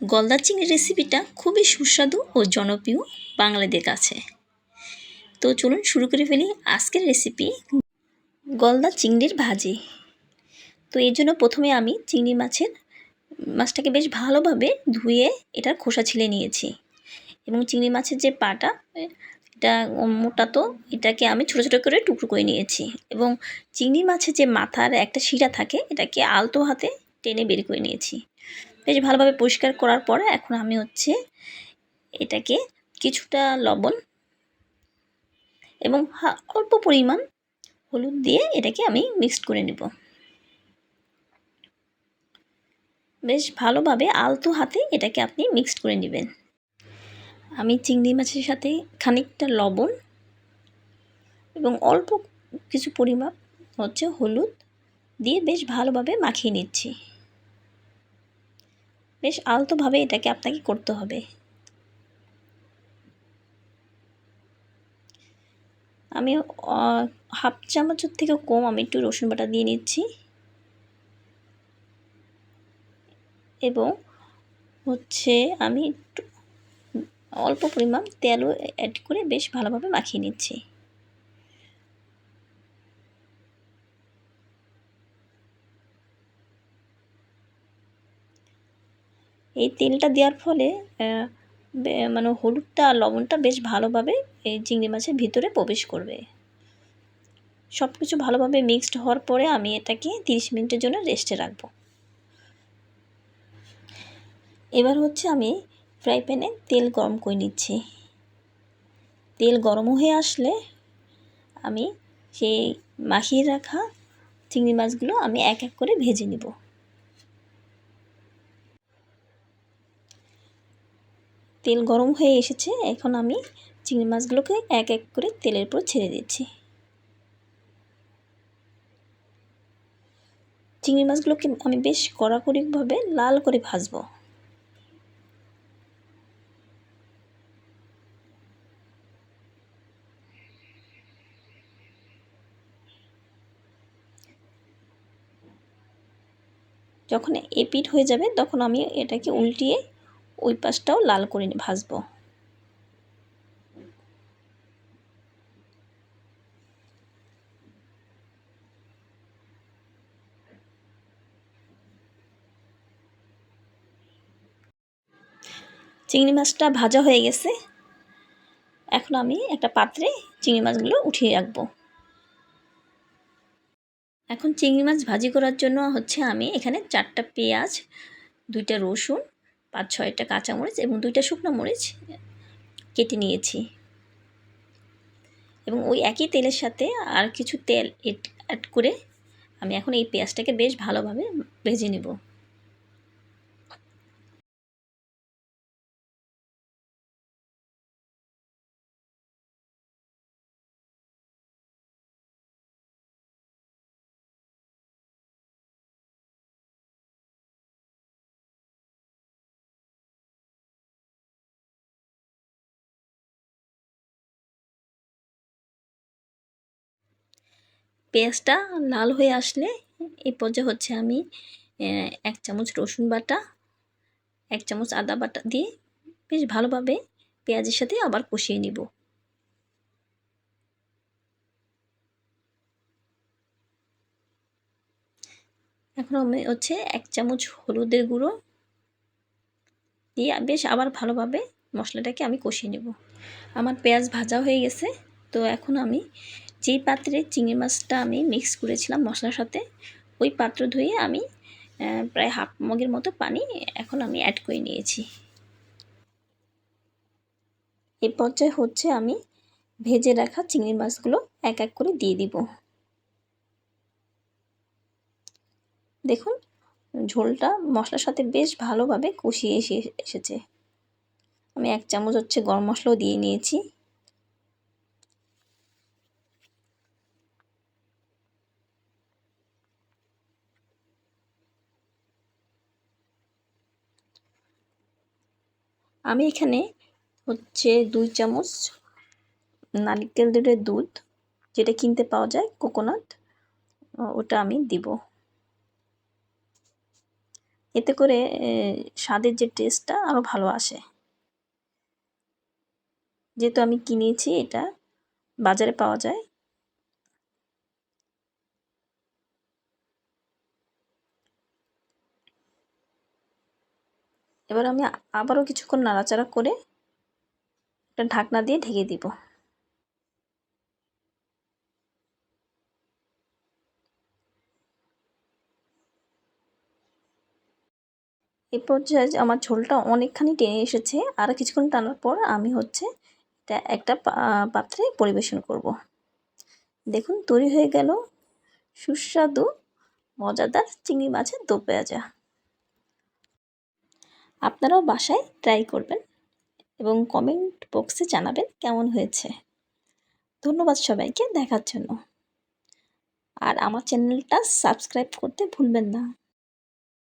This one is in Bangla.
গলদা চিংড়ির রেসিপিটা খুবই সুস্বাদু ও জনপ্রিয় বাঙালিদের কাছে। তো চলুন শুরু করে ফেলি আজকের রেসিপি গলদা চিংড়ির ভাজি। তো এর জন্য প্রথমে আমি চিংড়ি মাছের মাছটাকে বেশ ভালোভাবে ধুয়ে এটার খোসা ছিলে নিয়েছি। এবং চিংড়ি মাছের যে পাটা, এটা মোটা তো, এটাকে আমি ছোটো ছোটো করে টুকরো করে নিয়েছি। এবং চিংড়ি মাছের যে মাথার একটা শিরা থাকে, এটাকে আলতো হাতে টেনে বের করে নিয়েছি। বেশ ভালোভাবে পরিষ্কার করার পরে এখন আমি হচ্ছে এটাকে কিছুটা লবণ এবং অল্প পরিমাণ হলুদ দিয়ে এটাকে আমি মিক্সড করে নেব। বেশ ভালোভাবে আলতো হাতে এটাকে আপনি মিক্সড করে নেবেন। আমি চিংড়ি মাছের সাথে খানিকটা লবণ এবং অল্প কিছু পরিমাপ হচ্ছে হলুদ দিয়ে বেশ ভালোভাবে মাখিয়ে নিচ্ছি। বেশ আলতোভাবে এটাকে আপনাকে করতে হবে। আমি হাফ চামচের থেকে কম আমি একটু রসুন বাটা দিয়ে নিচ্ছি। এবং হচ্ছে আমি একটু অল্প পরিমাণ তেলও অ্যাড করে বেশ ভালোভাবে মাখিয়ে নিচ্ছি। এই তেলটা দেওয়ার ফলে মানে হলুদটা আর লবণটা বেশ ভালোভাবে এই চিংড়ি মাছের ভিতরে প্রবেশ করবে। সব কিছু ভালোভাবে মিক্সড হওয়ার পরে আমি এটাকে তিরিশ মিনিটের জন্য রেস্টে রাখব। এবার হচ্ছে আমি ফ্রাই প্যানে তেল গরম করে নিচ্ছি। তেল গরম হয়ে আসলে আমি সেই মাখিয়ে রাখা চিংড়ি মাছগুলো আমি এক এক করে ভেজে নেব। তেল গরম হয়ে এসেছে, এখন আমি চিংড়ি মাছগুলোকে এক এক করে তেলের উপর ছেড়ে দিচ্ছি। চিংড়ি মাছগুলোকে আমি বেশ কড়াকড়িভাবে লাল করে ভাজবো। যখন এপিট হয়ে যাবে, তখন আমি এটাকে উল্টিয়ে ওই পাশটাও লাল করে ভাজবো। চিংড়ি মাছটা ভাজা হয়ে গেছে। এখন আমি একটা পাত্রে চিংড়ি মাছগুলো উঠিয়ে রাখব। এখন চিংড়ি মাছ ভাজি করার জন্য হচ্ছে আমি এখানে চারটা পেঁয়াজ, দুইটা রসুন পাঁচ ছয়টা কাঁচামরিচ এবং দুইটা শুকনো মরিচ কেটে নিয়েছি। এবং ওই একই তেলের সাথে আর কিছু তেল অ্যাড করে আমি এখন এই পেঁয়াজটাকে বেশ ভালোভাবে ভেজে নেব। পেঁয়াজটা লাল হয়ে আসলে এই পর্যায়ে হচ্ছে আমি এক চামচ রসুন বাটা, এক চামচ আদা বাটা দিয়ে বেশ ভালোভাবে পেঁয়াজের সাথে আবার কষিয়ে নিব। এখন আমি হচ্ছে এক চামচ হলুদের গুঁড়ো দিয়ে বেশ আবার ভালোভাবে মশলাটাকে আমি কষিয়ে নেব। আমার পেঁয়াজ ভাজা হয়ে গেছে, তো এখন আমি যেই পাত্রে চিংড়ি মাছটা আমি মিক্স করেছিলাম মশলার সাথে, ওই পাত্র ধুয়ে আমি প্রায় হাফ মগের মতো পানি এখন আমি অ্যাড করে নিয়েছি। এই পর্যায়ে হচ্ছে আমি ভেজে রাখা চিংড়ি মাছগুলো এক এক করে দিয়ে দিব। দেখুন, ঝোলটা মশলার সাথে বেশ ভালোভাবে কষিয়ে এসে, এসেছে। আমি এক চামচ হচ্ছে গরম মশলাও দিয়ে নিয়েছি। আমি এখানে হচ্ছে দুই চামচ নারিকেল দুধের দুধ, যেটা কিনতে পাওয়া যায় কোকোনাট ওটা আমি দিব। এতে করে স্বাদের যে টেস্টটা আরও ভালো আসে। যেহেতু আমি কিনেছি, এটা বাজারে পাওয়া যায়। এবার আমি আবারও কিছুক্ষণ নাড়াচাড়া করে একটা ঢাকনা দিয়ে ঢেকে দিব এই পর্যায়ে আমার ঝোলটা অনেকখানি টেনে এসেছে, আর কিছুক্ষণ টানার পর আমি হচ্ছে এটা একটা পাত্রে পরিবেশন করব। দেখুন, তৈরি হয়ে গেল সুস্বাদু, মজাদার চিংড়ি মাছের দো পেঁয়াজা আপনারাও বাসায় ট্রাই করবেন এবং কমেন্ট বক্সে জানাবেন কেমন হয়েছে। ধন্যবাদ সবাইকে, দেখার জন্য। আর আমার চ্যানেলটা সাবস্ক্রাইব করতে ভুলবেন না।